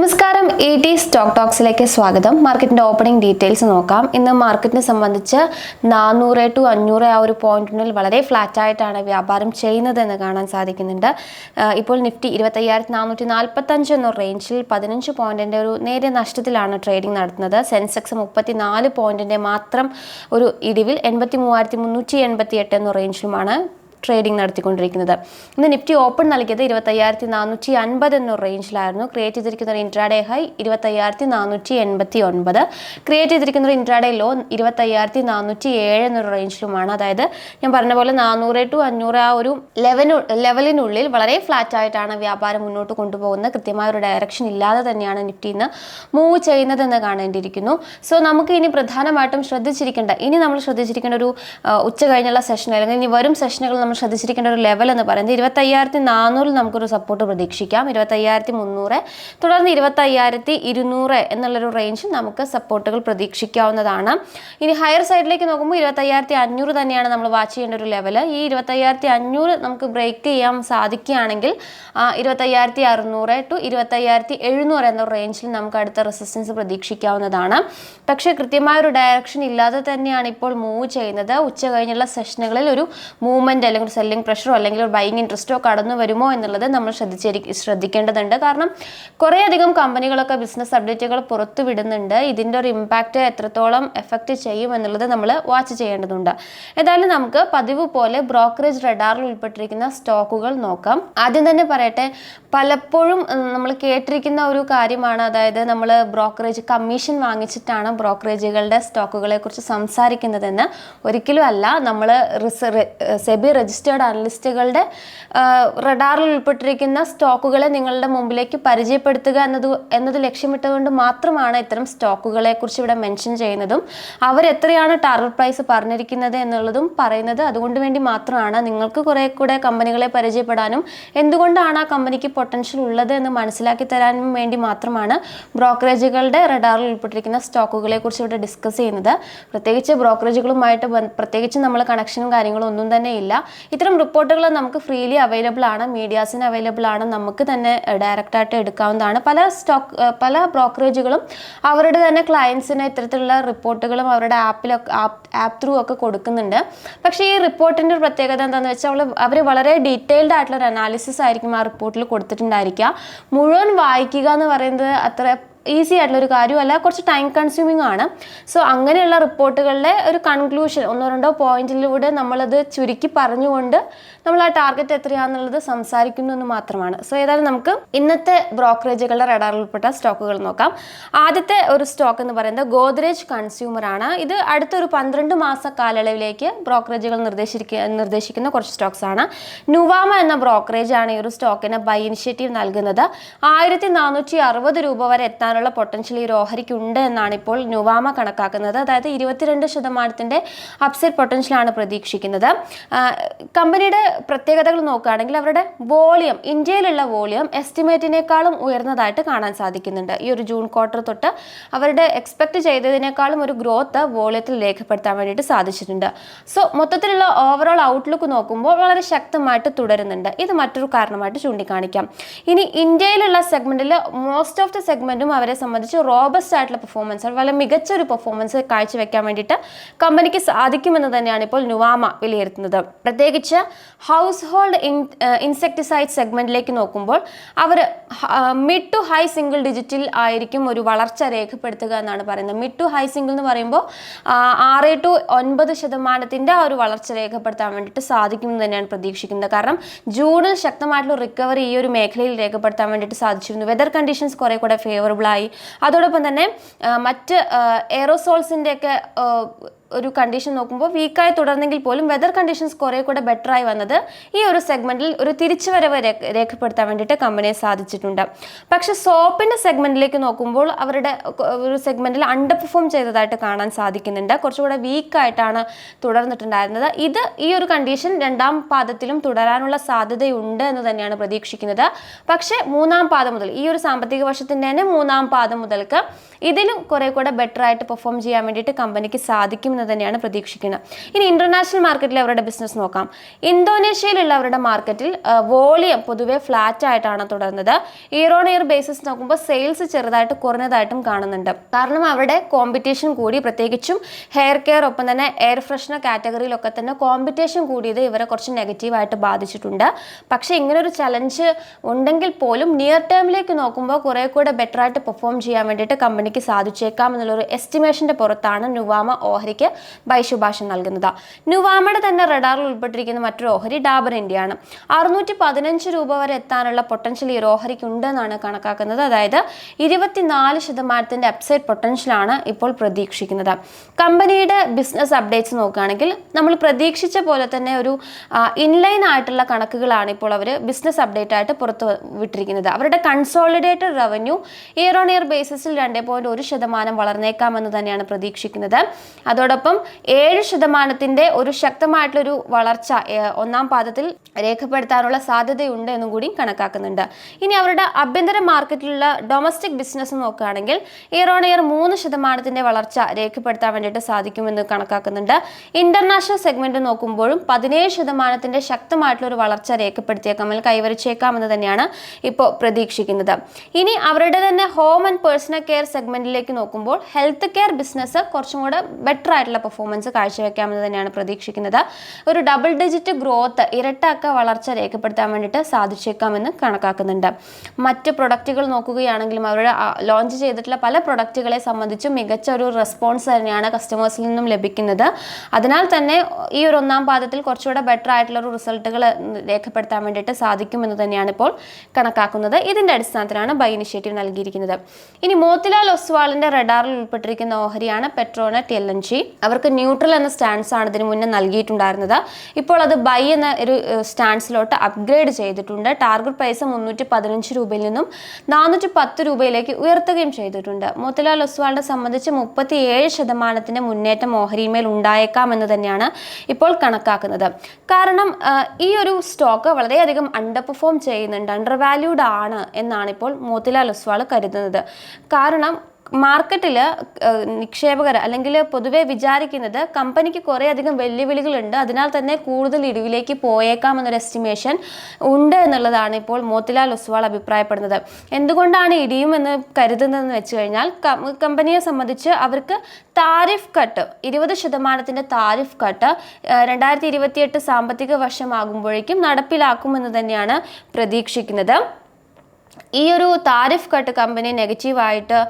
നമസ്കാരം A T stock ടോക്സിലേക്ക് സ്വാഗതം. മാർക്കറ്റിന്റെ ഓപ്പണിംഗ് ഡീറ്റെയിൽസ് നോക്കാം. ഇന്ന് മാർക്കറ്റിനെ സംബന്ധിച്ച് നാനൂറ് ടു അഞ്ഞൂറ് ആ ഒരു പോയിന്റിനുള്ളിൽ വളരെ ഫ്ലാറ്റ് ആയിട്ടാണ് വ്യാപാരം ചെയ്യുന്നത് എന്ന് കാണാൻ സാധിക്കുന്നുണ്ട്. ഇപ്പോൾ നിഫ്റ്റി ഇരുപത്തയ്യായിരത്തി നാനൂറ്റി നാൽപ്പത്തഞ്ച് എന്ന റേഞ്ചിൽ പതിനഞ്ച് പോയിന്റിന്റെ ഒരു നേരിയ നഷ്ടത്തിലാണ് ട്രേഡിംഗ് നടത്തുന്നത്. സെൻസെക്സ് മുപ്പത്തി നാല് പോയിന്റിന്റെ മാത്രം ഒരു ഇടിവിൽ എൺപത്തി മൂവായിരത്തി മുന്നൂറ്റി എൺപത്തി എട്ട് എന്ന റേഞ്ചിലുമാണ് ട്രേഡിംഗ് നടത്തിക്കൊണ്ടിരിക്കുന്നത്. ഇന്ന് നിഫ്റ്റി ഓപ്പൺ നൽകിയത് ഇരുപത്തയ്യായിരത്തി നാനൂറ്റി അൻപത് എന്ന റേഞ്ചിലായിരുന്നു ക്രിയേറ്റ് ചെയ്തിരിക്കുന്ന ഒരു ഇൻട്രാഡേ ഹൈ ഇരുപത്തയ്യായിരത്തി നാനൂറ്റി എൺപത്തി ഒൻപത് ക്രിയേറ്റ് ചെയ്തിരിക്കുന്ന ഒരു ഇൻട്രാഡേ ലോ ഇരുപത്തയ്യായിരത്തി നാനൂറ്റി ഏഴ് എന്നൊരു റേഞ്ചിലുമാണ് അതായത് ഞാൻ പറഞ്ഞ പോലെ നാനൂറ് ടു അഞ്ഞൂറ് ആ ഒരു ലെവലിനുള്ളിൽ വളരെ ഫ്ലാറ്റ് ആയിട്ടാണ് വ്യാപാരം മുന്നോട്ട് കൊണ്ടുപോകുന്നത്. കൃത്യമായ ഒരു ഡയറക്ഷൻ ഇല്ലാതെ തന്നെയാണ് നിഫ്റ്റി ഇന്ന് മൂവ് ചെയ്യുന്നതെന്ന് കാണേണ്ടിയിരിക്കുന്നു. സോ നമുക്ക് ഇനി പ്രധാനമായിട്ടും ശ്രദ്ധിച്ചിരിക്കേണ്ട ഇനി നമ്മൾ ശ്രദ്ധിച്ചിരിക്കേണ്ട ഒരു ഉച്ച കഴിഞ്ഞുള്ള സെഷൻ അല്ലെങ്കിൽ ഇനി വരും സെഷനുകൾ നമ്മൾ ശ്രദ്ധിച്ചിരിക്കേണ്ട ഒരു ലെവൽ എന്ന് പറയുന്നത് ഇരുപത്തയ്യായിരത്തി നാനൂറിൽ നമുക്കൊരു സപ്പോർട്ട് പ്രതീക്ഷിക്കാം. ഇരുപത്തയ്യായിരത്തി മുന്നൂറ് തുടർന്ന് ഇരുപത്തയ്യായിരത്തി ഇരുന്നൂറ് എന്നുള്ളൊരു റേഞ്ച് നമുക്ക് സപ്പോർട്ടുകൾ പ്രതീക്ഷിക്കാവുന്നതാണ്. ഇനി ഹയർ സൈഡിലേക്ക് നോക്കുമ്പോൾ ഇരുപത്തയ്യായിരത്തി അഞ്ഞൂറ് തന്നെയാണ് നമ്മൾ വാച്ച് ചെയ്യേണ്ട ഒരു ലെവൽ ഈ ഇരുപത്തയ്യായിരത്തി അഞ്ഞൂറ് നമുക്ക് ബ്രേക്ക് ചെയ്യാൻ സാധിക്കുകയാണെങ്കിൽ ഇരുപത്തയ്യായിരത്തി അറുന്നൂറ് ടു ഇരുപത്തയ്യായിരത്തി എഴുന്നൂറ് എന്ന റേഞ്ചിൽ നമുക്ക് അടുത്ത റെസിസ്റ്റൻസ് പ്രതീക്ഷിക്കാവുന്നതാണ്. പക്ഷേ കൃത്യമായ ഒരു ഡയറക്ഷൻ ഇല്ലാതെ തന്നെയാണ് ഇപ്പോൾ മൂവ് ചെയ്യുന്നത്. ഉച്ച കഴിഞ്ഞുള്ള സെഷനുകളിൽ ഒരു മൂവ്മെന്റ് അല്ലെങ്കിൽ ഒരു സെല്ലിംഗ് പ്രഷറോ അല്ലെങ്കിൽ ഒരു ബൈങ് ഇൻട്രസ്റ്റോ കടന്നു വരുമോ എന്നുള്ളത് നമ്മൾ ശ്രദ്ധിച്ചിരി ശ്രദ്ധിക്കേണ്ടതുണ്ട്. കാരണം കുറേയധികം കമ്പനികളൊക്കെ ബിസിനസ് അപ്ഡേറ്റുകൾ പുറത്തു വിടുന്നുണ്ട്. ഇതിന്റെ ഒരു ഇമ്പാക്റ്റ് എത്രത്തോളം എഫക്റ്റ് ചെയ്യും എന്നുള്ളത് നമ്മൾ വാച്ച് ചെയ്യേണ്ടതുണ്ട്. ഏതായാലും നമുക്ക് പതിവ് പോലെ ബ്രോക്കറേജ് റഡാറിൽ ഉൾപ്പെട്ടിരിക്കുന്ന സ്റ്റോക്കുകൾ നോക്കാം. ആദ്യം തന്നെ പറയട്ടെ പലപ്പോഴും നമ്മൾ കേട്ടിരിക്കുന്ന ഒരു കാര്യമാണ്. അതായത് നമ്മൾ ബ്രോക്കറേജ് കമ്മീഷൻ വാങ്ങിച്ചിട്ടാണ് ബ്രോക്കറേജുകളുടെ സ്റ്റോക്കുകളെ കുറിച്ച് സംസാരിക്കുന്നതെന്ന് ഒരിക്കലും അല്ല. നമ്മൾ സെബി രജിസ്റ്റേർഡ് അനലിസ്റ്റുകളുടെ റഡാറിൽ ഉൾപ്പെട്ടിരിക്കുന്ന സ്റ്റോക്കുകളെ നിങ്ങളുടെ മുമ്പിലേക്ക് പരിചയപ്പെടുത്തുക എന്നത് എന്നത് ലക്ഷ്യമിട്ടുകൊണ്ട് മാത്രമാണ് ഇത്തരം സ്റ്റോക്കുകളെ കുറിച്ച് ഇവിടെ മെൻഷൻ ചെയ്യുന്നതും. അവർ എത്രയാണ് ടാർഗറ്റ് പ്രൈസ് പറഞ്ഞിരിക്കുന്നത് എന്നുള്ളതും പറയുന്നത്. അതുകൊണ്ട് വേണ്ടി മാത്രമാണ് നിങ്ങൾക്ക് കുറെ കൂടെ കമ്പനികളെ പരിചയപ്പെടാനും എന്തുകൊണ്ടാണ് ആ കമ്പനിക്ക് പൊട്ടൻഷ്യൽ ഉള്ളത് എന്ന് മനസ്സിലാക്കി തരാനും വേണ്ടി മാത്രമാണ് ബ്രോക്കറേജുകളുടെ റഡാറിൽ ഉൾപ്പെട്ടിരിക്കുന്ന സ്റ്റോക്കുകളെ കുറിച്ച് ഇവിടെ ഡിസ്കസ് ചെയ്യുന്നത്. പ്രത്യേകിച്ച് ബ്രോക്കറേജുകളുമായിട്ട് പ്രത്യേകിച്ച് നമ്മൾ കണക്ഷനും കാര്യങ്ങളും ഒന്നും തന്നെ ഇല്ല. ഇത്തരം റിപ്പോർട്ടുകൾ നമുക്ക് ഫ്രീലി അവൈലബിൾ ആണ് മീഡിയാസിന് അവൈലബിൾ ആണ് നമുക്ക് തന്നെ ഡയറക്റ്റായിട്ട് എടുക്കാവുന്നതാണ്. പല സ്റ്റോക്ക് പല ബ്രോക്കറേജുകളും അവരുടെ തന്നെ ക്ലയൻസിന് ഇത്തരത്തിലുള്ള റിപ്പോർട്ടുകളും അവരുടെ ആപ്പിലൊക്കെ ആപ്പ് ത്രൂ ഒക്കെ കൊടുക്കുന്നുണ്ട്. പക്ഷേ ഈ റിപ്പോർട്ടിന്റെ ഒരു പ്രത്യേകത എന്താണെന്ന് വെച്ചാൽ അവർ വളരെ ഡീറ്റെയിൽഡ് ആയിട്ടുള്ള ഒരു അനാലിസിസ് ആയിരിക്കും ആ റിപ്പോർട്ടിൽ കൊടുത്തിട്ടുണ്ടായിരിക്കുക. മുഴുവൻ വായിക്കുക എന്ന് പറയുന്നത് അത്ര ഈസി ആയിട്ടുള്ള ഒരു കാര്യമല്ല കുറച്ച് ടൈം കൺസ്യൂമിങ് ആണ്. സോ അങ്ങനെയുള്ള റിപ്പോർട്ടുകളുടെ ഒരു കൺക്ലൂഷൻ ഒന്നോ രണ്ടോ പോയിന്റിലൂടെ നമ്മളത് ചുരുക്കി പറഞ്ഞുകൊണ്ട് നമ്മൾ ആ ടാർഗറ്റ് എത്രയാണെന്നുള്ളത് സംസാരിക്കുന്നു എന്ന് മാത്രമാണ്. സോ ഏതായാലും നമുക്ക് ഇന്നത്തെ ബ്രോക്കറേജുകളുടെ റഡാറിൽ ഉൾപ്പെട്ട സ്റ്റോക്കുകൾ നോക്കാം. ആദ്യത്തെ ഒരു സ്റ്റോക്ക് എന്ന് പറയുന്നത് ഗോദ്രേജ് കൺസ്യൂമർ ആണ്. ഇത് അടുത്തൊരു പന്ത്രണ്ട് മാസ കാലയളവിലേക്ക് ബ്രോക്കറേജുകൾ നിർദ്ദേശിക്കുക നിർദ്ദേശിക്കുന്ന കുറച്ച് സ്റ്റോക്സ് ആണ്. നുവാമ എന്ന ബ്രോക്കറേജ് ആണ് ഈ ഒരു സ്റ്റോക്കിന് ബൈ ഇനിഷ്യേറ്റീവ് നൽകുന്നത്. ആയിരത്തി നാനൂറ്റി അറുപത് രൂപ വരെ എത്താനുള്ള പൊട്ടൻഷ്യൽ ഈ ഓഹരിക്ക് ഉണ്ട് എന്നാണ് ഇപ്പോൾ നുവാമ കണക്കാക്കുന്നത്. അതായത് ഇരുപത്തിരണ്ട് ശതമാനത്തിന്റെ അപ്സൈഡ് പൊട്ടൻഷ്യലാണ് പ്രതീക്ഷിക്കുന്നത്. കമ്പനിയുടെ പ്രത്യേകതകൾ നോക്കുകയാണെങ്കിൽ അവരുടെ വോളിയം ഇന്ത്യയിലുള്ള വോളിയം എസ്റ്റിമേറ്റിനേക്കാളും ഉയർന്നതായിട്ട് കാണാൻ സാധിക്കുന്നുണ്ട്. ഈ ഒരു ജൂൺ ക്വാർട്ടർ തൊട്ട് അവരുടെ എക്സ്പെക്ട് ചെയ്തതിനേക്കാളും ഒരു ഗ്രോത്ത് വോളിയത്തിൽ രേഖപ്പെടുത്താൻ വേണ്ടിയിട്ട് സാധിച്ചിട്ടുണ്ട്. സോ മൊത്തത്തിലുള്ള ഓവറോൾ ഔട്ട്ലുക്ക് നോക്കുമ്പോൾ വളരെ ശക്തമായിട്ട് തുടരുന്നുണ്ട്. ഇത് മറ്റൊരു കാരണമായിട്ട് ചൂണ്ടിക്കാണിക്കാം. ഇനി ഇന്ത്യയിലുള്ള സെഗ്മെന്റിൽ മോസ്റ്റ് ഓഫ് ദി സെഗ്മെന്റും അവരെ സംബന്ധിച്ച് റോബസ്റ്റ് ആയിട്ടുള്ള പെർഫോമൻസ് വളരെ മികച്ച ഒരു പെർഫോമൻസ് കാഴ്ചവെക്കാൻ വേണ്ടിയിട്ട് കമ്പനിക്ക് സാധിക്കുമെന്ന് തന്നെയാണ് ഇപ്പോൾ നുവാമ വിലയിരുത്തുന്നത്. പ്രത്യേകിച്ച് ഹൗസ് ഹോൾഡ് ഇൻസെക്ടിസൈഡ് സെഗ്മെന്റിലേക്ക് നോക്കുമ്പോൾ അവർ മിഡ് ടു ഹൈ സിംഗിൾ ഡിജിറ്റിൽ ആയിരിക്കും ഒരു വളർച്ച രേഖപ്പെടുത്തുക എന്നാണ് പറയുന്നത്. മിഡ് ടു ഹൈ സിംഗിൾ എന്ന് പറയുമ്പോൾ ആറ് ടു ഒൻപത് ശതമാനത്തിന്റെ ആ ഒരു വളർച്ച രേഖപ്പെടുത്താൻ വേണ്ടിയിട്ട് സാധിക്കുമെന്ന് തന്നെയാണ് പ്രതീക്ഷിക്കുന്നത്. കാരണം ജൂണിൽ ശക്തമായിട്ടുള്ള റിക്കവറി ഈ ഒരു മേഖലയിൽ രേഖപ്പെടുത്താൻ വേണ്ടിയിട്ട് സാധിച്ചിരുന്നു. വെതർ കണ്ടീഷൻസ് കുറെ കൂടെ ഫേവറബിൾ ആയി അതോടൊപ്പം തന്നെ മറ്റ് എയറോസോൾസിന്റെ ഒക്കെ ഒരു കണ്ടീഷൻ നോക്കുമ്പോൾ വീക്കായി തുടർന്നെങ്കിൽ പോലും വെതർ കണ്ടീഷൻസ് കുറെ കൂടെ ബെറ്റർ ആയി വന്നത് ഈ ഒരു സെഗ്മെന്റിൽ ഒരു തിരിച്ചുവരവ് രേഖ- രേഖപ്പെടുത്താൻ വേണ്ടിയിട്ട് കമ്പനിയെ സാധിച്ചിട്ടുണ്ട്. പക്ഷെ സോപ്പിന്റെ സെഗ്മെന്റിലേക്ക് നോക്കുമ്പോൾ അവരുടെ ഒരു സെഗ്മെന്റിൽ അണ്ടർ പെർഫോം ചെയ്തതായിട്ട് കാണാൻ സാധിക്കുന്നുണ്ട്. കുറച്ചുകൂടെ വീക്കായിട്ടാണ് തുടർന്നിട്ടുണ്ടായിരുന്നത്. ഇത് ഈ ഒരു കണ്ടീഷൻ രണ്ടാം പാദത്തിലും തുടരാനുള്ള സാധ്യതയുണ്ട് എന്ന് തന്നെയാണ് പ്രതീക്ഷിക്കുന്നത്. പക്ഷേ മൂന്നാം പാദം മുതൽ ഈ ഒരു സാമ്പത്തിക വർഷത്തിന്റെ തന്നെ മൂന്നാം പാദം മുതൽക്ക് ഇതിലും കുറെ കൂടെ ബെറ്റർ ആയിട്ട് പെർഫോം ചെയ്യാൻ വേണ്ടിയിട്ട് കമ്പനിക്ക് സാധിക്കും എന്ന് തന്നെയാണ് പ്രതീക്ഷിക്കുന്നത്. ഇനി ഇന്റർനാഷണൽ മാർക്കറ്റിൽ അവരുടെ ബിസിനസ് നോക്കാം. ഇന്തോനേഷ്യയിലുള്ള അവരുടെ മാർക്കറ്റിൽ വോളിയം പൊതുവെ ഫ്ലാറ്റ് ആയിട്ടാണ് തുടർന്നത് ഇയർ ഓൺ ഇയർ ബേസിസ് നോക്കുമ്പോൾ സെയിൽസ് ചെറുതായിട്ട് കുറഞ്ഞതായിട്ടും കാണുന്നുണ്ട്. കാരണം അവരുടെ കോമ്പറ്റീഷൻ കൂടി പ്രത്യേകിച്ചും ഹെയർ കെയർ ഒപ്പം തന്നെ എയർ ഫ്രഷ്നർ കാറ്റഗറിയിലൊക്കെ തന്നെ കോമ്പറ്റീഷൻ കൂടിയത് ഇവരെ കുറച്ച് നെഗറ്റീവായിട്ട് ബാധിച്ചിട്ടുണ്ട്. പക്ഷേ ഇങ്ങനെ ഒരു ചലഞ്ച് ഉണ്ടെങ്കിൽ പോലും നിയർ ടേമിലേക്ക് നോക്കുമ്പോൾ കുറേ കൂടെ ബെറ്റർ ആയിട്ട് പെർഫോം ചെയ്യാൻ വേണ്ടിയിട്ട് കമ്പനിക്ക് സാധിച്ചേക്കാം എന്നുള്ളൊരു എസ്റ്റിമേഷന്റെ പുറത്താണ് നുവാമ ഓഹരിക്ക് ബൈ ശുപാർശ നൽകുന്നത്. നുവാമയുടെ തന്നെ റഡാറിൽ ഉൾപ്പെട്ടിരിക്കുന്ന മറ്റൊരു ഓഹരി ഡാബർ ഇന്ത്യയാണ്. അറുന്നൂറ്റി പതിനഞ്ച് രൂപ വരെ എത്താനുള്ള പൊട്ടൻഷ്യൽ ഈ ഓഹരിക്ക് ഉണ്ടെന്നാണ് കണക്കാക്കുന്നത്. അതായത് ഇരുപത്തിനാല് ശതമാനത്തിന്റെ അപ്സൈഡ് പൊട്ടൻഷ്യലാണ് ഇപ്പോൾ പ്രതീക്ഷിക്കുന്നത്. കമ്പനിയുടെ ബിസിനസ് അപ്ഡേറ്റ്സ് നോക്കുകയാണെങ്കിൽ നമ്മൾ പ്രതീക്ഷിച്ച പോലെ തന്നെ ഒരു ഇൻലൈൻ ആയിട്ടുള്ള കണക്കുകളാണ് ഇപ്പോൾ അവർ ബിസിനസ് അപ്ഡേറ്റ് ആയിട്ട് പുറത്തു വിട്ടിരിക്കുന്നത്. അവരുടെ consolidated revenue year on year ബേസിസിൽ രണ്ട് പോയിന്റ് ഒരു ശതമാനം വളർന്നേക്കാമെന്ന് തന്നെയാണ് പ്രതീക്ഷിക്കുന്നത്. അതോടൊപ്പം ഏഴ് ശതമാനത്തിന്റെ ഒരു ശക്തമായിട്ടുള്ളൊരു വളർച്ച ഒന്നാം പാദത്തിൽ രേഖപ്പെടുത്താനുള്ള സാധ്യതയുണ്ട് എന്നും കൂടി കണക്കാക്കുന്നുണ്ട്. ഇനി അവരുടെ ആഭ്യന്തര മാർക്കറ്റിലുള്ള ഡൊമസ്റ്റിക് ബിസിനസ് നോക്കുകയാണെങ്കിൽ ഇയർ ഓൺ ഇയർ മൂന്ന് ശതമാനത്തിന്റെ വളർച്ച രേഖപ്പെടുത്താൻ വേണ്ടിയിട്ട് സാധിക്കുമെന്ന് കണക്കാക്കുന്നുണ്ട്. ഇന്റർനാഷണൽ സെഗ്മെന്റ് നോക്കുമ്പോഴും പതിനേഴ് ശതമാനത്തിന്റെ ശക്തമായിട്ടുള്ള ഒരു വളർച്ച രേഖപ്പെടുത്തിയേക്കാം അല്ലെങ്കിൽ കൈവരിച്ചേക്കാമെന്ന് തന്നെയാണ് ഇപ്പോൾ പ്രതീക്ഷിക്കുന്നത്. ഇനി അവരുടെ തന്നെ ഹോം ആൻഡ് പേഴ്സണൽ കെയർ സെഗ്മെന്റിലേക്ക് നോക്കുമ്പോൾ ഹെൽത്ത് കെയർ ബിസിനസ് കുറച്ചും കൂടെ ബെറ്റർ ആയിട്ടുള്ള പെർഫോമൻസ് കാഴ്ചവെക്കാമെന്ന് തന്നെയാണ് പ്രതീക്ഷിക്കുന്നത്. ഒരു ഡബിൾ ഡിജിറ്റ് ഗ്രോത്ത് ഇരട്ടക്ക വളർച്ച രേഖപ്പെടുത്താൻ വേണ്ടിയിട്ട് സാധിച്ചേക്കാമെന്ന് കണക്കാക്കുന്നുണ്ട്. മറ്റ് പ്രൊഡക്റ്റുകൾ നോക്കുകയാണെങ്കിലും അവരുടെ ലോഞ്ച് ചെയ്തിട്ടുള്ള പല പ്രൊഡക്റ്റുകളെ സംബന്ധിച്ച് മികച്ച ഒരു റെസ്പോൺസ് തന്നെയാണ് കസ്റ്റമേഴ്സിൽ നിന്നും ലഭിക്കുന്നത്. അതിനാൽ തന്നെ ഈ ഒരു ഒന്നാം പാദത്തിൽ കുറച്ചുകൂടെ ബെറ്റർ ആയിട്ടുള്ള ഒരു റിസൾട്ടുകൾ രേഖപ്പെടുത്താൻ വേണ്ടിയിട്ട് സാധിക്കുമെന്ന് തന്നെയാണ് ഇപ്പോൾ കണക്കാക്കുന്നത്. ഇതിന്റെ അടിസ്ഥാനത്തിലാണ് ബൈ ഇനിഷ്യേറ്റീവ് നൽകിയിരിക്കുന്നത്. ഇനി മോത്തിലാൽ ഒസ്വാളിന്റെ റഡാറിൽ ഉൾപ്പെട്ടിരിക്കുന്ന ഓഹരിയാണ് പെട്രോണറ്റ് എൽ എൻ ജി അവർക്ക് ന്യൂട്രൽ എന്ന സ്റ്റാൻസ് ആണ് ഇതിന് മുന്നേ നൽകിയിട്ടുണ്ടായിരുന്നത്. ഇപ്പോൾ അത് ബൈ എന്ന ഒരു സ്റ്റാൻസിലോട്ട് അപ്ഗ്രേഡ് ചെയ്തിട്ടുണ്ട്. ടാർഗറ്റ് പ്രൈസ് മുന്നൂറ്റി പതിനഞ്ച് രൂപയിൽ നിന്നും നാനൂറ്റി പത്ത് രൂപയിലേക്ക് ഉയർത്തുകയും ചെയ്തിട്ടുണ്ട്. മോത്തിലാൽ ഒസ്വാളിനെ സംബന്ധിച്ച് മുപ്പത്തി ഏഴ് ശതമാനത്തിന്റെ മുന്നേറ്റം ഓഹരിമേൽ ഉണ്ടായേക്കാം എന്ന് തന്നെയാണ് ഇപ്പോൾ കണക്കാക്കുന്നത്. കാരണം ഈ ഒരു സ്റ്റോക്ക് വളരെയധികം അണ്ടർ പെർഫോം ചെയ്യുന്നുണ്ട് അണ്ടർ വാല്യൂഡ് ആണ് എന്നാണ് ഇപ്പോൾ മോത്തിലാൽ ഒസ്വാൾ കരുതുന്നത്. കാരണം മാർക്കറ്റിൽ നിക്ഷേപകർ അല്ലെങ്കിൽ പൊതുവെ വിചാരിക്കുന്നത് കമ്പനിക്ക് കുറേ അധികം വെല്ലുവിളികളുണ്ട്. അതിനാൽ തന്നെ കൂടുതൽ ഇടിവിലേക്ക് പോയേക്കാം എന്നൊരു എസ്റ്റിമേഷൻ ഉണ്ട് എന്നുള്ളതാണ് ഇപ്പോൾ മോത്തിലാൽ ഒസ്വാൾ അഭിപ്രായപ്പെടുന്നത്. എന്തുകൊണ്ടാണ് ഇടിയും എന്ന് കരുതുന്നതെന്ന് വെച്ച് കഴിഞ്ഞാൽ കമ്പനിയെ സംബന്ധിച്ച് അവർക്ക് താരിഫ് കട്ട് ഇരുപത് ശതമാനത്തിന്റെ താരിഫ് കട്ട് രണ്ടായിരത്തി ഇരുപത്തിയെട്ട് സാമ്പത്തിക വർഷമാകുമ്പോഴേക്കും നടപ്പിലാക്കുമെന്ന് തന്നെയാണ് പ്രതീക്ഷിക്കുന്നത്. ഈ ഒരു താരിഫ് കട്ട് കമ്പനി നെഗറ്റീവായിട്ട്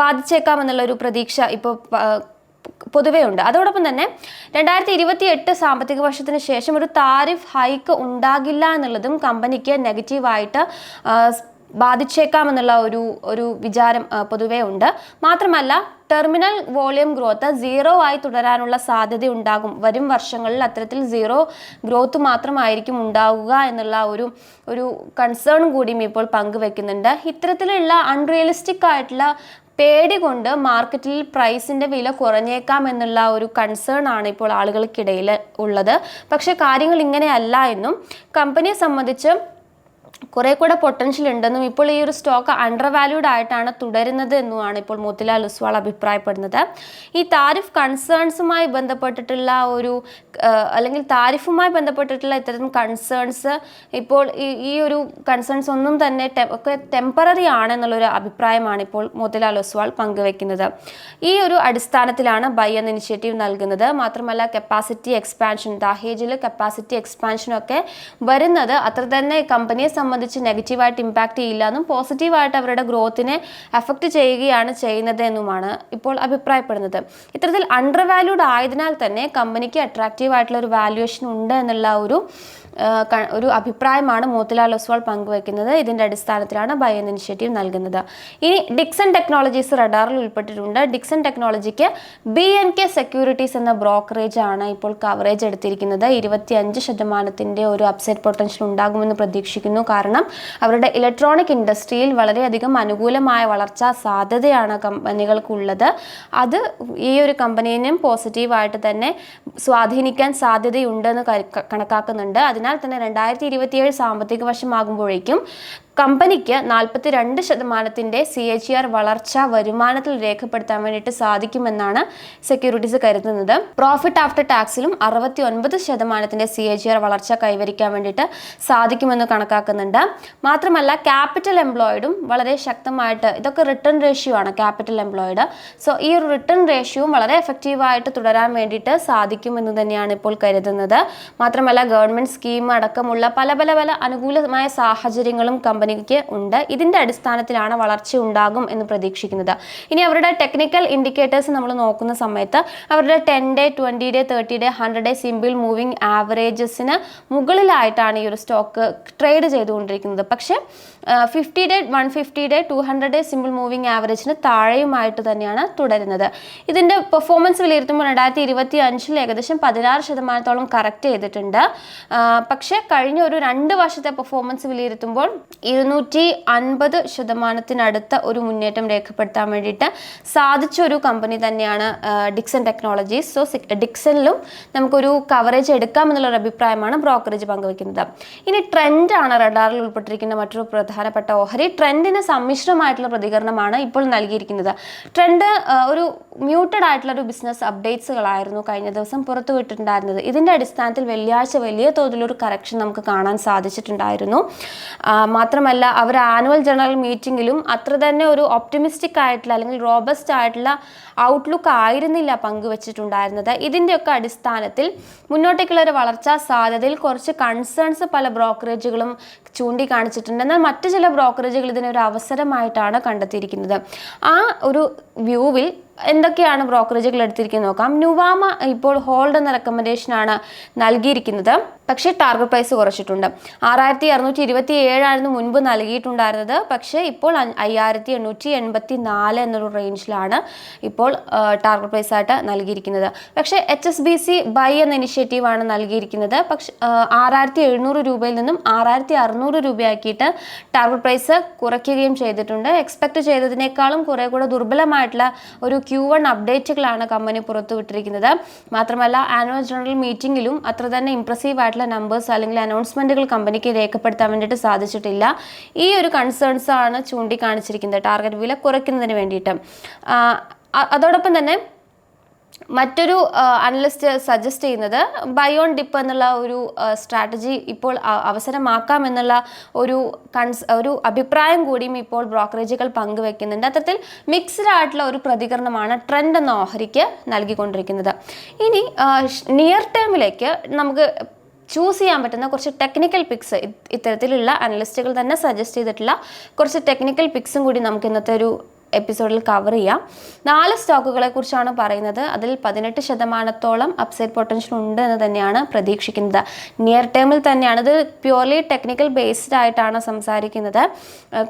ബാധിച്ചേക്കാം എന്നുള്ളൊരു പ്രതീക്ഷ ഇപ്പോൾ പൊതുവേ ഉണ്ട്. അതോടൊപ്പം തന്നെ രണ്ടായിരത്തി ഇരുപത്തി എട്ട് സാമ്പത്തിക വർഷത്തിന് ശേഷം ഒരു താരിഫ് ഹൈക്ക് ഉണ്ടാകില്ല എന്നുള്ളതും കമ്പനിക്ക് നെഗറ്റീവായിട്ട് ബാധിച്ചേക്കാമെന്നുള്ള ഒരു ഒരു വിചാരം പൊതുവേ ഉണ്ട്. മാത്രമല്ല ടെർമിനൽ വോളിയം ഗ്രോത്ത് സീറോ ആയി തുടരാനുള്ള സാധ്യത ഉണ്ടാകും വരും വർഷങ്ങളിൽ അത്തരത്തിൽ സീറോ ഗ്രോത്ത് മാത്രമായിരിക്കും ഉണ്ടാവുക എന്നുള്ള ഒരു ഒരു കൺസേൺ കൂടിയും ഇപ്പോൾ പങ്കുവെക്കുന്നുണ്ട്. ഇത്തരത്തിലുള്ള അൺറിയലിസ്റ്റിക് ആയിട്ടുള്ള പേടി കൊണ്ട് മാർക്കറ്റിൽ പ്രൈസിന്റെ വില കുറഞ്ഞേക്കാം എന്നുള്ള ഒരു കൺസേൺ ആണ് ഇപ്പോൾ ആളുകൾക്കിടയിൽ ഉള്ളത്. പക്ഷേ കാര്യങ്ങൾ ഇങ്ങനെയല്ല എന്നും കമ്പനിയെ സംബന്ധിച്ച് കുറെ കൂടെ പൊട്ടൻഷ്യൽ ഉണ്ടെന്നും ഇപ്പോൾ ഈ ഒരു സ്റ്റോക്ക് അണ്ടർ വാല്യൂഡ് ആയിട്ടാണ് തുടരുന്നത് എന്നുമാണ് ഇപ്പോൾ മോത്തിലാൽ ഉസ്വാൾ അഭിപ്രായപ്പെടുന്നത്. ഈ താരിഫ് കൺസേൺസുമായി ബന്ധപ്പെട്ടിട്ടുള്ള ഒരു അല്ലെങ്കിൽ താരിഫുമായി ബന്ധപ്പെട്ടിട്ടുള്ള ഇത്തരം കൺസേൺസ് ഇപ്പോൾ ഈ ഒരു കൺസേൺസ് ഒന്നും തന്നെ ഒക്കെ ടെമ്പററി ആണെന്നുള്ളൊരു അഭിപ്രായമാണ് ഇപ്പോൾ മോത്തിലാൽ ഉസ്വാൾ പങ്കുവെക്കുന്നത്. ഈ ഒരു അടിസ്ഥാനത്തിലാണ് ബൈ എന്ന ഇനിഷ്യേറ്റീവ് നൽകുന്നത്. മാത്രമല്ല കപ്പാസിറ്റി എക്സ്പാൻഷൻ ദാഹേജിൽ കപ്പാസിറ്റി എക്സ്പാൻഷനൊക്കെ വരുന്നത്. അത്ര തന്നെ കമ്പനിയെ സംബന്ധിച്ച് നെഗറ്റീവായിട്ട് ഇമ്പാക്റ്റ് ചെയ്യില്ല എന്നും പോസിറ്റീവായിട്ട് അവരുടെ ഗ്രോത്തിനെ അഫക്റ്റ് ചെയ്യുകയാണ് ചെയ്യുന്നത് എന്നുമാണ് ഇപ്പോൾ അഭിപ്രായപ്പെടുന്നത്. ഇത്തരത്തിൽ അണ്ടർ വാല്യൂഡ് ആയതിനാൽ തന്നെ കമ്പനിക്ക് അട്രാക്റ്റീവ് ആയിട്ടുള്ള ഒരു വാല്യുവേഷൻ ഉണ്ട് എന്നുള്ള ഒരു ഒരു അഭിപ്രായമാണ് മോത്തിലാൽ ഒസ്വാൾ പങ്കുവയ്ക്കുന്നത്. ഇതിന്റെ അടിസ്ഥാനത്തിലാണ് ബയോ ഇനിഷ്യേറ്റീവ് നൽകുന്നത്. ഇനി ഡിക്സൺ ടെക്നോളജീസ് റഡാറിൽ ഉൾപ്പെട്ടിട്ടുണ്ട്. ഡിക്സൺ ടെക്നോളജിക്ക് ബി എൻ കെ സെക്യൂരിറ്റീസ് എന്ന ബ്രോക്കറേജ് ആണ് ഇപ്പോൾ കവറേജ് എടുത്തിരിക്കുന്നത്. ഇരുപത്തി അഞ്ച് ശതമാനത്തിന്റെ ഒരു അപ്സൈഡ് പൊട്ടൻഷ്യൽ ഉണ്ടാകുമെന്ന് പ്രതീക്ഷിക്കുന്നു. കാരണം അവരുടെ ഇലക്ട്രോണിക് ഇൻഡസ്ട്രിയിൽ വളരെയധികം അനുകൂലമായ വളർച്ചാ സാധ്യതയാണ് കമ്പനികൾക്കുള്ളത്. അത് ഈ ഒരു കമ്പനീനെയും പോസിറ്റീവായിട്ട് തന്നെ സ്വാധീനിക്കാൻ സാധ്യതയുണ്ടെന്ന് കണക്കാക്കുന്നുണ്ട്. അതിനാൽ തന്നെ രണ്ടായിരത്തി ഇരുപത്തിയേഴ് സാമ്പത്തിക വർഷമാകുമ്പോഴേക്കും കമ്പനിക്ക് നാൽപ്പത്തി രണ്ട് ശതമാനത്തിന്റെ സി എച്ച് ആർ വളർച്ച വരുമാനത്തിൽ രേഖപ്പെടുത്താൻ വേണ്ടിയിട്ട് സാധിക്കുമെന്നാണ് സെക്യൂരിറ്റീസ് കരുതുന്നത്. പ്രോഫിറ്റ് ആഫ്റ്റർ ടാക്സിലും അറുപത്തി ഒൻപത് ശതമാനത്തിന്റെ സി എച്ച് ആർ വളർച്ച കൈവരിക്കാൻ വേണ്ടിയിട്ട് സാധിക്കുമെന്ന് കണക്കാക്കുന്നുണ്ട്. മാത്രമല്ല ക്യാപിറ്റൽ എംപ്ലോയിഡും വളരെ ശക്തമായിട്ട് ഇതൊക്കെ റിട്ടേൺ റേഷ്യോ ആണ് ക്യാപിറ്റൽ എംപ്ലോയിഡ് സോ ഈ ഒരു റിട്ടേൺ റേഷ്യോയും വളരെ എഫക്റ്റീവായിട്ട് തുടരാൻ വേണ്ടിയിട്ട് സാധിക്കുമെന്ന് തന്നെയാണ് ഇപ്പോൾ കരുതുന്നത്. മാത്രമല്ല ഗവൺമെന്റ് സ്കീം അടക്കമുള്ള പല പല പല അനുകൂലമായ സാഹചര്യങ്ങളും കമ്പനിക്ക് ഉണ്ട്. ഇതിന്റെ അടിസ്ഥാനത്തിലാണ് വളർച്ച ഉണ്ടാകും എന്ന് പ്രതീക്ഷിക്കുന്നത്. ഇനി അവരുടെ ടെക്നിക്കൽ ഇൻഡിക്കേറ്റേഴ്സ് നമ്മൾ നോക്കുന്ന സമയത്ത് അവരുടെ ten day twenty day thirty day hundred day simple moving ആവറേജസിന് മുകളിലായിട്ടാണ് ഈ ഒരു സ്റ്റോക്ക് ട്രേഡ് ചെയ്തുകൊണ്ടിരിക്കുന്നത്. പക്ഷേ fifty day one fifty day two hundred day simple moving ആവറേജിന് താഴെയുമായിട്ട് തന്നെയാണ് തുടരുന്നത്. ഇതിന്റെ പെർഫോമൻസ് വിലയിരുത്തുമ്പോൾ രണ്ടായിരത്തി ഇരുപത്തി അഞ്ചിൽ ഏകദേശം പതിനാറ് ശതമാനത്തോളം കറക്റ്റ് ചെയ്തിട്ടുണ്ട്. പക്ഷേ കഴിഞ്ഞ ഒരു രണ്ട് വർഷത്തെ പെർഫോമൻസ് വിലയിരുത്തുമ്പോൾ ഇരുന്നൂറ്റി അൻപത് ശതമാനത്തിനടുത്ത ഒരു മുന്നേറ്റം രേഖപ്പെടുത്താൻ വേണ്ടിയിട്ട് സാധിച്ച ഒരു കമ്പനി തന്നെയാണ് ഡിക്സൺ ടെക്നോളജീസ് സോ ഡിക്സണിലും നമുക്കൊരു കവറേജ് എടുക്കാമെന്നുള്ളൊരു അഭിപ്രായമാണ് ബ്രോക്കറേജ് പങ്കുവയ്ക്കുന്നത് ഇനി ട്രെൻഡാണ് റഡാറിൽ ഉൾപ്പെട്ടിരിക്കുന്ന മറ്റൊരു പ്രധാനപ്പെട്ട ഓഹരി. ട്രെൻഡിന് സമ്മിശ്രമായിട്ടുള്ള പ്രതികരണമാണ് ഇപ്പോൾ നൽകിയിരിക്കുന്നത്. ട്രെൻഡ് ഒരു മ്യൂട്ടഡ് ആയിട്ടുള്ള ഒരു ബിസിനസ് അപ്ഡേറ്റ്സുകളായിരുന്നു കഴിഞ്ഞ ദിവസം പുറത്തു വിട്ടിട്ടുണ്ടായിരുന്നത്. ഇതിന്റെ അടിസ്ഥാനത്തിൽ വെള്ളിയാഴ്ച വലിയ തോതിലൊരു കറക്ഷൻ നമുക്ക് കാണാൻ സാധിച്ചിട്ടുണ്ടായിരുന്നു. മാത്രമല്ല അവർ ആനുവൽ ജനറൽ മീറ്റിംഗിലും അത്ര തന്നെ ഒരു ഒപ്റ്റിമിസ്റ്റിക് ആയിട്ടുള്ള അല്ലെങ്കിൽ റോബസ്റ്റ് ആയിട്ടുള്ള ഔട്ട്ലുക്ക് ആയിരുന്നില്ല പങ്കുവച്ചിട്ടുണ്ടായിരുന്നത്. ഇതിന്റെയൊക്കെ അടിസ്ഥാനത്തിൽ മുന്നോട്ടേക്കുള്ള ഒരു വളർച്ചാ സാധ്യതയിൽ കുറച്ച് കൺസേൺസ് പല ബ്രോക്കറേജുകളും ചൂണ്ടിക്കാണിച്ചിട്ടുണ്ട്. എന്നാൽ മറ്റു ചില ബ്രോക്കറേജുകൾ ഇതിനൊരു അവസരമായിട്ടാണ് കണ്ടെത്തിയിരിക്കുന്നത്. ആ ഒരു വ്യൂവിൽ എന്തൊക്കെയാണ് ബ്രോക്കറേജുകൾ എടുത്തിരിക്കുന്നത് നോക്കാം. നുവാമ ഇപ്പോൾ ഹോൾഡ് എന്ന റെക്കമെൻഡേഷനാണ് നൽകിയിരിക്കുന്നത്. പക്ഷേ ടാർഗറ്റ് പ്രൈസ് കുറച്ചിട്ടുണ്ട്. ആറായിരത്തി അറുന്നൂറ്റി ഇരുപത്തി ഏഴായിരുന്നു മുൻപ് നൽകിയിട്ടുണ്ടായിരുന്നത്. പക്ഷേ ഇപ്പോൾ അയ്യായിരത്തി എണ്ണൂറ്റി എൺപത്തി നാല് എന്നൊരു റേഞ്ചിലാണ് ഇപ്പോൾ ടാർഗറ്റ് പ്രൈസ് ആയിട്ട് നൽകിയിരിക്കുന്നത്. പക്ഷേ H S B C buy എന്ന ഇനിഷ്യേറ്റീവാണ് നൽകിയിരിക്കുന്നത്. പക്ഷേ ആറായിരത്തി എഴുന്നൂറ് രൂപയിൽ നിന്നും ആറായിരത്തി അറുന്നൂറ് രൂപയാക്കിയിട്ട് ടാർഗറ്റ് പ്രൈസ് കുറയ്ക്കുകയും ചെയ്തിട്ടുണ്ട്. എക്സ്പെക്ട് ചെയ്തതിനേക്കാളും കുറെ കൂടെ ദുർബലമായിട്ടുള്ള ഒരു ക്യൂ വൺ അപ്ഡേറ്റുകളാണ് കമ്പനി പുറത്തുവിട്ടിരിക്കുന്നത്. മാത്രമല്ല ആനുവൽ ജനറൽ മീറ്റിംഗിലും അത്ര തന്നെ ഇംപ്രസീവ് ആയിട്ടുള്ള നമ്പേഴ്സ് അല്ലെങ്കിൽ അനൗൺസ്മെന്റുകൾ കമ്പനിക്ക് രേഖപ്പെടുത്താൻ വേണ്ടിയിട്ട് സാധിച്ചിട്ടില്ല. ഈ ഒരു കൺസേൺസ് ആണ് ചൂണ്ടിക്കാണിച്ചിരിക്കുന്നത്. ടാർഗറ്റ് വില കുറയ്ക്കുന്നതിന് വേണ്ടിയിട്ട്. അതോടൊപ്പം തന്നെ മറ്റൊരു അനലിസ്റ്റ് സജസ്റ്റ് ചെയ്യുന്നത് ബയോൺ ഡിപ്പ് എന്നുള്ള ഒരു സ്ട്രാറ്റജി ഇപ്പോൾ അവസരമാക്കാം എന്നുള്ള ഒരു കൺസ് ഒരു അഭിപ്രായം കൂടിയും ഇപ്പോൾ ബ്രോക്കറേജുകൾ പങ്കുവെക്കുന്നുണ്ട്. അത്തരത്തിൽ മിക്സ്ഡ് ആയിട്ടുള്ള ഒരു പ്രതികരണമാണ് ട്രെൻഡ് എന്ന ഓഹരിക്ക് നൽകിക്കൊണ്ടിരിക്കുന്നത്. ഇനി നിയർ ടേമിലേക്ക് നമുക്ക് ചൂസ് ചെയ്യാൻ പറ്റുന്ന കുറച്ച് ടെക്നിക്കൽ പിക്സ് ഇത്തരത്തിലുള്ള അനലിസ്റ്റുകൾ തന്നെ സജസ്റ്റ് ചെയ്തിട്ടുള്ള കുറച്ച് ടെക്നിക്കൽ പിക്സും കൂടി നമുക്ക് ഇന്നത്തെ ഒരു എപ്പിസോഡിൽ കവർ ചെയ്യാം. നാല് സ്റ്റോക്കുകളെ കുറിച്ചാണ് പറയുന്നത്. അതിൽ പതിനെട്ട് ശതമാനത്തോളം അപ്സൈഡ് പൊട്ടൻഷ്യൽ ഉണ്ട് എന്ന് തന്നെയാണ് പ്രതീക്ഷിക്കുന്നത്. നിയർ ടേമിൽ തന്നെയാണ്. ഇത് പ്യുവർലി ടെക്നിക്കൽ ബേസ്ഡ് ആയിട്ടാണ് സംസാരിക്കുന്നത്.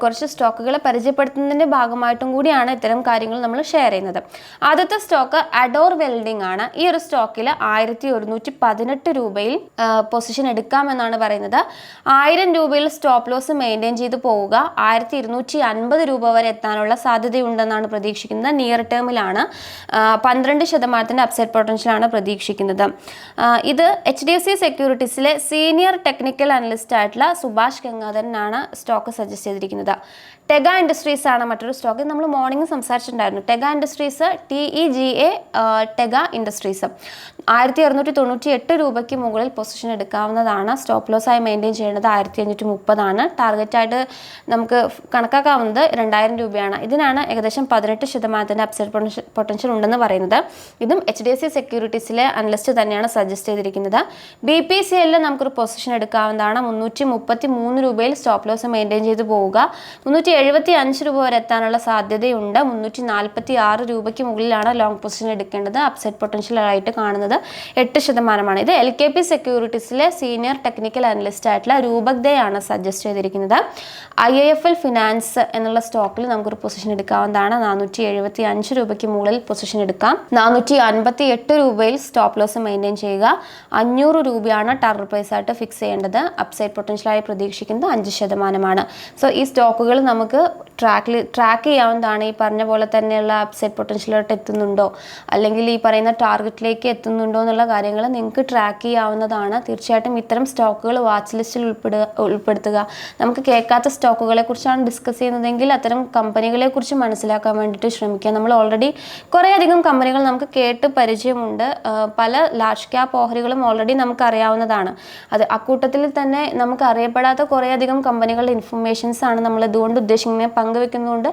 കുറച്ച് സ്റ്റോക്കുകളെ പരിചയപ്പെടുത്തുന്നതിന്റെ ഭാഗമായിട്ടും കൂടിയാണ് ഇത്തരം കാര്യങ്ങൾ നമ്മൾ ഷെയർ ചെയ്യുന്നത്. ആദ്യത്തെ സ്റ്റോക്ക് അഡോർ വെൽഡിംഗ് ആണ്. ഈ ഒരു സ്റ്റോക്കിൽ ആയിരത്തി ഒരുന്നൂറ്റി പതിനെട്ട് രൂപയിൽ പൊസിഷൻ എടുക്കാമെന്നാണ് പറയുന്നത്. ആയിരം രൂപയിൽ സ്റ്റോപ്പ് ലോസ് മെയിന്റെയിൻ ചെയ്ത് പോവുക. ആയിരത്തി ഇരുന്നൂറ്റി അൻപത് രൂപ വരെ എത്താനുള്ള സാധ്യതയുണ്ടെന്നാണ് പ്രതീക്ഷിക്കുന്നത്. നിയർ ടേമിലാണ് പന്ത്രണ്ട് ശതമാനത്തിന്റെ അപ്സൈഡ് പൊട്ടൻഷ്യലാണ് പ്രതീക്ഷിക്കുന്നത്. ഇത് എച്ച് ഡി എഫ് സി സെക്യൂരിറ്റീസിലെ സീനിയർ ടെക്നിക്കൽ അനലിസ്റ്റ് ആയിട്ടുള്ള സുഭാഷ് ഗംഗാധരനാണ് സ്റ്റോക്ക് സജസ്റ്റ് ചെയ്തിരിക്കുന്നത്. ടെഗ ഇൻഡസ്ട്രീസ് ആണ് മറ്റൊരു സ്റ്റോക്ക് നമ്മൾ morning സംസാരിച്ചിട്ടുണ്ടായിരുന്നു. Tega industries T E G A Tega industries ആയിരത്തി അറുന്നൂറ്റി തൊണ്ണൂറ്റി എട്ട് രൂപയ്ക്ക് മുകളിൽ പൊസിഷൻ എടുക്കാവുന്നതാണ്. സ്റ്റോപ്പ് ലോസ് ആയി മെയിന്റെയിൻ ചെയ്യേണ്ടത് ആയിരത്തി അഞ്ഞൂറ്റി മുപ്പതാണ് ടാർഗറ്റായിട്ട് നമുക്ക് കണക്കാക്കാവുന്നത് രണ്ടായിരം രൂപയാണ്. ഇതിനാണ് ഏകദേശം പതിനെട്ട് ശതമാനത്തിന്റെ അപ്സൈഡ് പൊട്ടൻഷ്യൽ ഉണ്ടെന്ന് പറയുന്നത്. ഇതും എച്ച് ഡി എഫ് സി സെക്യൂരിറ്റീസിലെ അനലിസ്റ്റ് തന്നെയാണ് സജസ്റ്റ് ചെയ്തിരിക്കുന്നത്. ബി പി സി എല്ലിൽ നമുക്കൊരു പൊസിഷൻ എടുക്കാവുന്നതാണ്. മുന്നൂറ്റി മുപ്പത്തി മൂന്ന് രൂപയിൽ സ്റ്റോപ്പ് ലോസ് മെയിന്റെയിൻ ചെയ്ത് പോവുക. മുന്നൂറ്റി എഴുപത്തി അഞ്ച് രൂപ വരെ എത്താനുള്ള സാധ്യതയുണ്ട്. മുന്നൂറ്റി നാൽപ്പത്തി ആറ് രൂപയ്ക്ക് മുകളിലാണ് ലോങ് പൊസിഷൻ എടുക്കേണ്ടത്. അപ്സെറ്റ് പൊട്ടൻഷ്യൽ ആയിട്ട് കാണുന്നത് എട്ട് ശതമാനമാണ്. ഇത് എൽ കെ പി സെക്യൂരിറ്റീസിലെ സീനിയർ ടെക്നിക്കൽ അനലിസ്റ്റ് ആയിട്ടുള്ള രൂപക് ദയാണ് സജസ്റ്റ് ചെയ്തിരിക്കുന്നത്. I I F L finance എന്നുള്ള സ്റ്റോക്കിൽ നമുക്കൊരു പൊസിഷൻ എടുക്കാവുന്നതാണ്. നാനൂറ്റി എഴുപത്തി അഞ്ച് രൂപയ്ക്ക് മുകളിൽ പൊസിഷൻ എടുക്കാം. നാനൂറ്റി അൻപത്തി എട്ട് രൂപയിൽ സ്റ്റോപ്പ് ലോസ് മെയിന്റെയിൻ ചെയ്യുക. അഞ്ഞൂറ് രൂപയാണ് ടാർഗറ്റ് പ്രൈസ് ആയിട്ട് ഫിക്സ് ചെയ്യേണ്ടത്. അപ്സൈഡ് പൊട്ടൻഷ്യലായി പ്രതീക്ഷിക്കുന്നത് അഞ്ച് ശതമാനമാണ്. സോ ഈ സ്റ്റോക്കുകൾ നമുക്ക് ട്രാക്കിൽ ട്രാക്ക് ചെയ്യാവുന്നതാണ്. ഈ പറഞ്ഞ പോലെ തന്നെയുള്ള അപ്സൈഡ് പൊട്ടൻഷ്യലോട്ട് എത്തുന്നുണ്ടോ? അല്ലെങ്കിൽ ഈ പറയുന്ന ടാർഗറ്റിലേക്ക് എത്തുന്നുണ്ടോ എന്നുള്ള കാര്യങ്ങൾ നിങ്ങൾക്ക് ട്രാക്ക് ചെയ്യാവുന്നതാണ്. തീർച്ചയായിട്ടും ഇത്തരം സ്റ്റോക്കുകൾ വാച്ച് ലിസ്റ്റിൽ ഉൾപ്പെടുക ഉൾപ്പെടുത്തുക. നമുക്ക് കേൾക്കാത്ത സ്റ്റോക്കുകളെ കുറിച്ചാണ് ഡിസ്കസ് ചെയ്യുന്നതെങ്കിൽ അത്തരം കമ്പനികളെ കുറിച്ച് മനസ്സിലാക്കാൻ വേണ്ടിയിട്ട് ശ്രമിക്കുക നമ്മൾ ഓൾറെഡി കുറേയധികം കമ്പനികൾ നമുക്ക് കേട്ട് പരിചയമുണ്ട്. പല ലാർജ് ക്യാപ്പ് ഓഹരികളും ഓൾറെഡി നമുക്ക് അറിയാവുന്നതാണ് അത് അക്കൂട്ടത്തിൽ തന്നെ നമുക്ക് അറിയപ്പെടാത്ത കുറേയധികം കമ്പനികളുടെ ഇൻഫർമേഷൻസ് ആണ് നമ്മൾ ഇതുകൊണ്ട് ഉദ്ദേശിക്കുന്നത്. പങ്കുവെക്കുന്നതുകൊണ്ട്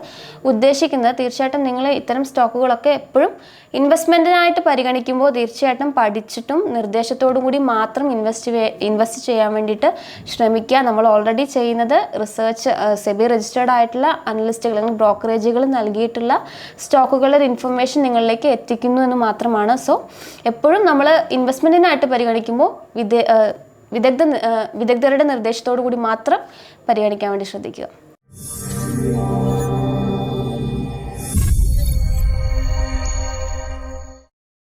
ഉദ്ദേശിക്കുന്നത് തീർച്ചയായിട്ടും നിങ്ങൾ ഇത്തരം സ്റ്റോക്കുകളൊക്കെ എപ്പോഴും ഇൻവെസ്റ്റ്മെന്റിനായിട്ട് പരിഗണിക്കുമ്പോൾ തീർച്ചയായിട്ടും പഠിച്ചിട്ടും നിർദ്ദേശത്തോടു കൂടി മാത്രം ഇൻവെസ്റ്റ് ഇൻവെസ്റ്റ് ചെയ്യാൻ വേണ്ടിയിട്ട് ശ്രമിക്കുക. നമ്മൾ ഓൾറെഡി ചെയ്യുന്നത് റിസർച്ച് സെബി രജിസ്റ്റേർഡ് ആയിട്ടുള്ള അനലിസ്റ്റുകൾ അല്ലെങ്കിൽ ബ്രോക്കറേജുകൾ നൽകിയിട്ടുള്ള സ്റ്റോക്കുകളുടെ ഇൻഫർമേഷൻ നിങ്ങളിലേക്ക് എത്തിക്കുന്നു എന്ന് മാത്രമാണ്. സോ എപ്പോഴും നമ്മൾ ഇൻവെസ്റ്റ്മെന്റിനായിട്ട് പരിഗണിക്കുമ്പോൾ വിദേ വിദഗ്ധ വിദഗ്ധരുടെ നിർദ്ദേശത്തോടു കൂടി മാത്രം പരിഗണിക്കാൻ വേണ്ടി ശ്രദ്ധിക്കുക. Lord.